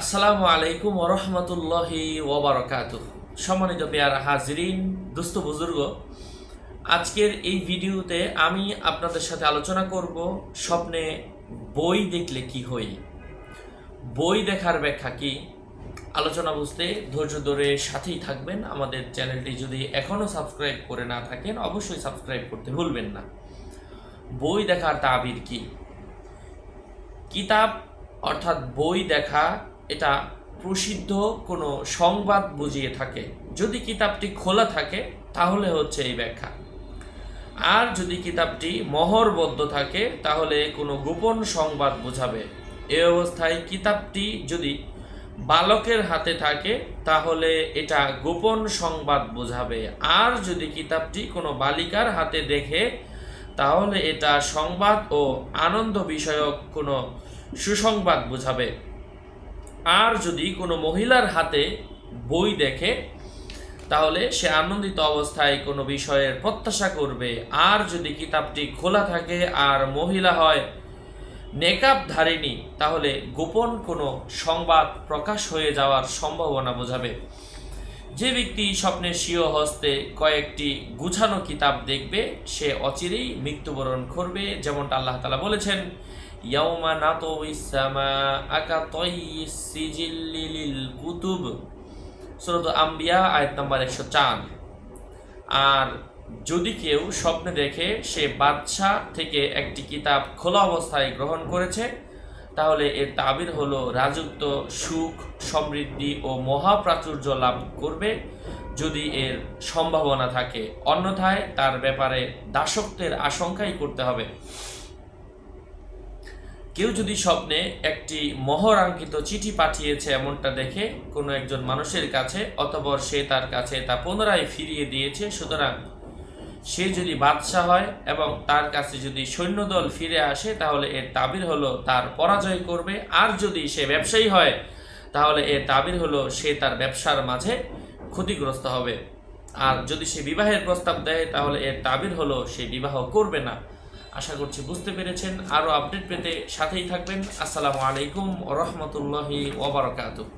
আসসালামু আলাইকুম ওরহমতুল্লাহি ওবরকাত সম্মানিত পেয়ারা হাজরিন, দুস্থ বুজুর্গ, আজকের এই ভিডিওতে আমি আপনাদের সাথে আলোচনা করব স্বপ্নে বই দেখলে কি হই বই দেখার ব্যাখ্যা কি? আলোচনা বুঝতে ধৈর্য ধরে সাথেই থাকবেন। আমাদের চ্যানেলটি যদি এখনও সাবস্ক্রাইব করে না থাকেন, অবশ্যই সাবস্ক্রাইব করতে ভুলবেন না। বই দেখার তাবির কি? কিতাব অর্থাৎ বই দেখা এটা প্রসিদ্ধ কোনো সংবাদ বুঝিয়ে থাকে। যদি কিতাবটি খোলা থাকে, তাহলে হচ্ছে এই ব্যাখ্যা। আর যদি কিতাবটি মহরবদ্ধ থাকে, তাহলে কোনো গোপন সংবাদ বোঝাবে। এ অবস্থায় কিতাবটি যদি বালকের হাতে থাকে, তাহলে এটা গোপন সংবাদ বোঝাবে। আর যদি কিতাবটি কোনো বালিকার হাতে দেখে, তাহলে এটা সংবাদ ও আনন্দ বিষয়ক কোনো সুসংবাদ বোঝাবে। আর যদি কোনো মহিলার হাতে বই দেখে, তাহলে সে আনন্দিত অবস্থায় কোনো বিষয়ের প্রত্যাশা করবে। আর যদি কিতাবটি খোলা থাকে আর মহিলা হয় নেকাব ধারিনী তাহলে গোপন কোনো সংবাদ প্রকাশ হয়ে যাওয়ার সম্ভাবনা বোঝাবে। যে ব্যক্তি স্বপ্নের স্বীয় হস্তে কয়েকটি গুছানো কিতাব দেখবে, সে অচিরেই মৃত্যুবরণ করবে, যেমনটা আল্লাহ তালা বলেছেন, ইয়াউমা নাতো ইসামা আকা সিজিল্লিল কুতুব। সুরত আম্বিয়া, আয়াত নাম্বার একশো চার। আর যদি কেউ স্বপ্নে দেখে, সে বাদশাহ থেকে একটি কিতাব খোলা অবস্থায় গ্রহণ করেছে তাহলে এর তাবির হলো রাজত্ব, সুখ, সমৃদ্ধি ও মহাপ্রাচুর্য লাভ করবে যদি এর সম্ভাবনা থাকে। অন্যথায় তার ব্যাপারে দাসত্বের আশঙ্কাই করতে হবে। কেউ যদি স্বপ্নে একটি মহরাঙ্কিত চিঠি পাঠিয়েছে এমনটা দেখে কোনো একজন মানুষের কাছে, অতপর সে তার কাছে তা পুনরায় ফিরিয়ে দিয়েছে, সুতরাং সে যদি বাদশাহ হয় এবং তার কাছে যদি সৈন্যদল ফিরে আসে, তাহলে এর তাবির হলো তার পরাজয় করবে। আর যদি সে ব্যবসায়ী হয়, তাহলে এর তাবির হলো সে তার ব্যবসার মাঝে ক্ষতিগ্রস্ত হবে। আর যদি সে বিবাহের প্রস্তাব দেয়, তাহলে এর তাবির হলো সে বিবাহ করবে না। আশা করছি বুঝতে পেরেছেন। আরও আপডেট পেতে সাথেই থাকবেন। আসসালামু আলাইকুম রহমতুল্লাহি ওবরাকাতুহ